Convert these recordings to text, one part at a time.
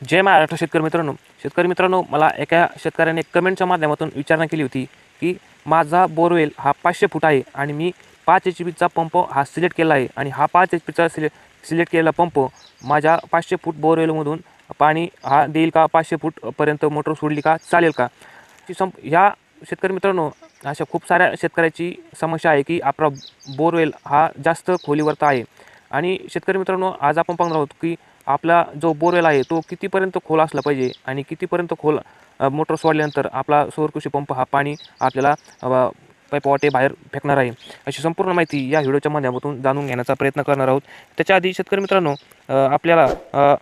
जय महाराष्ट्र शेतकरी मित्रांनो. शेतकरी मित्रांनो मला एका शेतकऱ्याने कमेंटच्या माध्यमातून विचारणा केली होती की माझा बोरवेल हा पाचशे फूट आहे आणि मी पाच एच पीचा पंप हा सिलेक्ट केला आहे आणि हा पाच एच पीचा सिले सिलेक्ट केलेला पंप माझ्या पाचशे फूट बोरवेलमधून पाणी हा देईल का पाचशे फूटपर्यंत मोटर सोडली का चालेल का? ती संप ह्या शेतकरी मित्रांनो अशा खूप साऱ्या शेतकऱ्याची समस्या आहे की आपला बोरवेल हा जास्त खोलीवरचा आहे. आणि शेतकरी मित्रांनो आज आपण पाहणार आहोत की आपला जो बोरवेल आहे तो कितीपर्यंत खोल असला पाहिजे आणि कितीपर्यंत खोल मोटर सोडल्यानंतर आपला सौरकृषी पंप हा पाणी आपल्याला पाईपवाटे बाहेर फेकणार आहे. अशी संपूर्ण माहिती या व्हिडिओच्या माध्यमातून जाणून घेण्याचा प्रयत्न करणार आहोत. त्याच्या आधी शेतकरी मित्रांनो आपल्याला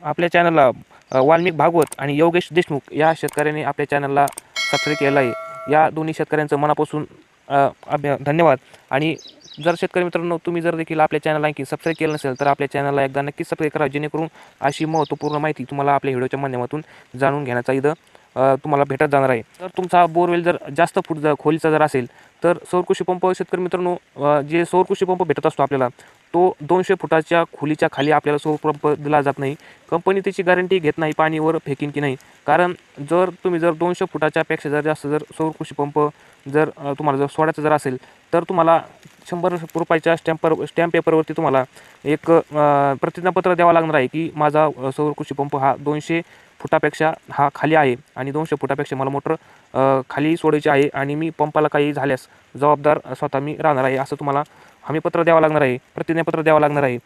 आपल्या चॅनलला वाल्मिक भागवत आणि योगेश देशमुख या शेतकऱ्यांनी आपल्या चॅनलला सबस्क्राईब केलं आहे. या दोन्ही शेतकऱ्यांचं मनापासून धन्यवाद आणि जर शेतकरी मित्रांनो तुम्ही जर देखील आपल्या चॅनलला आणखी सबस्क्राईब केलं नसेल तर आपल्या चॅनलला एकदा नक्की सबस्क्राईब करा जेणेकरून अशी महत्त्वपूर्ण माहिती तुम्हाला आपल्या व्हिडिओच्या माध्यमातून जाणून घेण्याचा इथं तुम्हाला भेटत जाणार आहे. तर तुमचा बोरवेल जर जास्त फूट जर खोलीचा जर असेल तर सौरकृषी पंप शेतकरी मित्रांनो जे सौरकृषी पंप भेटत असतो आपल्याला तो दोनशे फुटाच्या खोलीच्या खाली आपल्याला सौर पंप दिला जात नाही. कंपनी त्याची गॅरंटी घेत नाही पाणीवर फेकीन की नाही. कारण जर तुम्ही जर दोनशे फुटाच्या पेक्षा जर जास्त जर सौरकृषी पंप जर तुम्हाला जर सोडायचं जर असेल तर तुम्हाला शंभर रुपयाच्या स्टॅम्पर स्टॅम्प पेपरवरती तुम्हाला एक प्रतिज्ञापत्र द्यावं लागणार आहे की माझा सौर कृषी पंप हा दोनशे फुटापेक्षा हा खाली आहे आणि दोनशे फुटापेक्षा मला मोटर खाली सोडायची आहे आणि मी पंपाला काही झाल्यास जबाबदार स्वतः मी राहणार आहे असं तुम्हाला हमीपत्र द्यावं लागणार आहे प्रतिज्ञापत्र द्यावं लागणार आहे.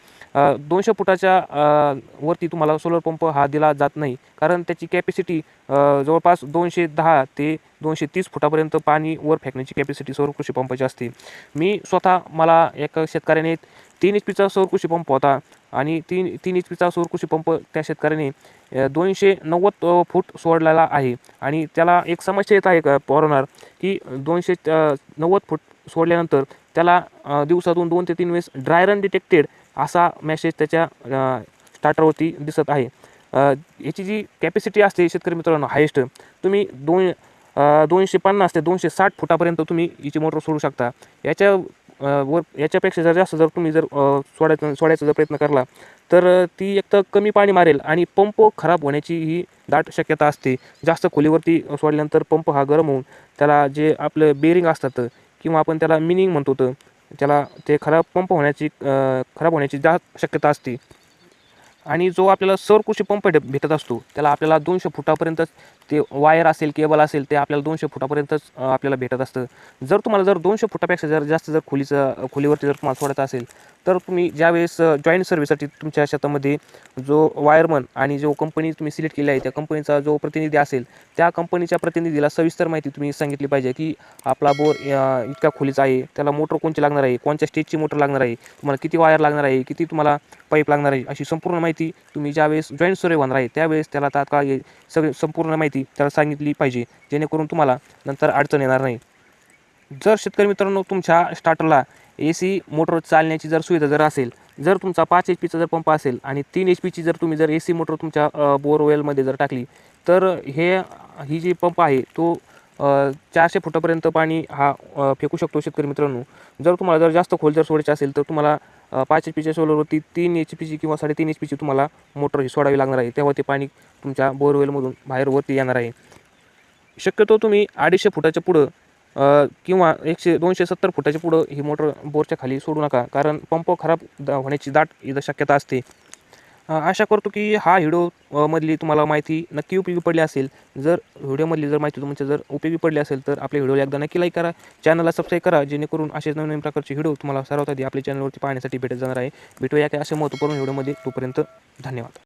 दोनशे फुटाच्या वरती तुम्हाला सोलर पंप हा दिला जात नाही. कारण त्याची कॅपॅसिटी जवळपास दोनशे दहा ते दोनशे तीस फुटापर्यंत पाणी वर फेकण्याची कॅपॅसिटी सौरकृषी पंपाची असते. मी स्वतः मला एका शेतकऱ्याने तीन एच पीचा सौरकृषी पंप होता आणि तीन तीन एच पीचा सौरकृषी पंप त्या शेतकऱ्याने दोनशे नव्वद फूट सोडलेला आहे. आणि त्याला एक समस्या येत आहे का पॉरणार की दोनशे नव्वद फूट सोडल्यानंतर त्याला दिवसातून दोन ते तीन वेळेस ड्राय रन डिटेक्टेड असा मेसेज त्याच्या स्टार्टरवरती दिसत आहे. याची जी कॅपॅसिटी असते शेतकरी मित्रांनो हायेस्ट तुम्ही दोन दोनशे पन्नास ते दोनशे साठ फुटापर्यंत तुम्ही याची मोटर सोडू शकता. याच्या वर याच्यापेक्षा जर जास्त जर तुम्ही जर सोडायचं सोडायचा जर प्रयत्न करला तर ती एक तर कमी पाणी मारेल आणि पंप खराब होण्याची ही दाट शक्यता असते. जास्त खोलीवरती सोडल्यानंतर पंप हा गरम होऊन त्याला जे आपलं बेरिंग असतात किंवा आपण त्याला मिनिंग म्हणतो तर त्याला ते खराब पंप होण्याची खराब होण्याची जास्त शक्यता असते. आणि जो आपल्याला सौरकृषी पंप भेटत असतो त्याला आपल्याला दोनशे फुटापर्यंतच ते वायर असेल केबल असेल ते आपल्याला दोनशे फुटापर्यंतच आपल्याला भेटत असतं. जर तुम्हाला जर दोनशे फुटापेक्षा जर जास्त जर खोलीचं खोलीवरती जर तुम्हाला सोडायचं असेल तर तुम्ही ज्यावेळेस जॉईंट सर्व्हिससाठी तुमच्या शेतामध्ये जो वायरमन आणि जो कंपनी तुम्ही सिलेक्ट केली आहे त्या कंपनीचा जो प्रतिनिधी असेल त्या कंपनीच्या प्रतिनिधीला सविस्तर माहिती तुम्ही सांगितली पाहिजे की आपला बोर इतका खोलीचा आहे त्याला मोटर कोणची लागणार आहे कोणत्या स्टेजची मोटर लागणार आहे तुम्हाला किती वायर लागणार आहे किती तुम्हाला पाईप लागणार आहे अशी संपूर्ण माहिती तुम्ही ज्यावेळेस जॉईंट सर्वे होणार आहे त्यावेळेस त्याला तात्काळ सगळी संपूर्ण माहिती त्याला सांगितली पाहिजे जेणेकरून तुम्हाला नंतर अडचण येणार नाही. जर शेतकरी मित्रांनो तुमच्या स्टार्टरला ए सी मोटर चालण्याची जर सुविधा जर असेल जर तुमचा पाच एच पीचा जर पंप असेल आणि तीन एच पीची जर तुम्ही जर ए सी मोटर तुमच्या बोरवेलमध्ये जर टाकली तर हे ही जी पंप आहे तो चारशे फुटापर्यंत पाणी हा फेकू शकतो शेतकरी मित्रांनो. जर तुम्हाला जर जास्त खोल जर सोडायची असेल तर तुम्हाला पाच एच पीच्या सोलरवरती तीन एच पीची किंवा साडेतीन एच पीची तुम्हाला मोटर ही सोडावी लागणार आहे. तेव्हा ते पाणी तुमच्या बोरवेलमधून बाहेर वरती येणार आहे. शक्यतो तुम्ही अडीचशे फुटाच्या पुढं किंवा एकशे दोनशे सत्तर फुटाच्या पुढं ही मोटर बोरच्या खाली सोडू नका कारण पंप खराब द- होण्याची दाट इथं शक्यता असते. आशा करतो की हा व्हिडिओमधली तुम्हाला माहिती नक्की उपयोगी पडली असेल. जर व्हिडिओमधली जर माहिती तुमच्या जर उपयोगी पडली असेल तर आपल्या व्हिडिओला एकदा नक्की लाईक करा. चॅनलला सबस्क्राईब करा जेणेकरून असे नवीन प्रकारचे व्हिडिओ तुम्हाला सर्वात आधी आपल्या चॅनलवरती पाहण्यासाठी भेटत जाणार आहे. भेटूया काय असे महत्त्वपूर्ण व्हिडिओमध्ये. तोपर्यंत धन्यवाद.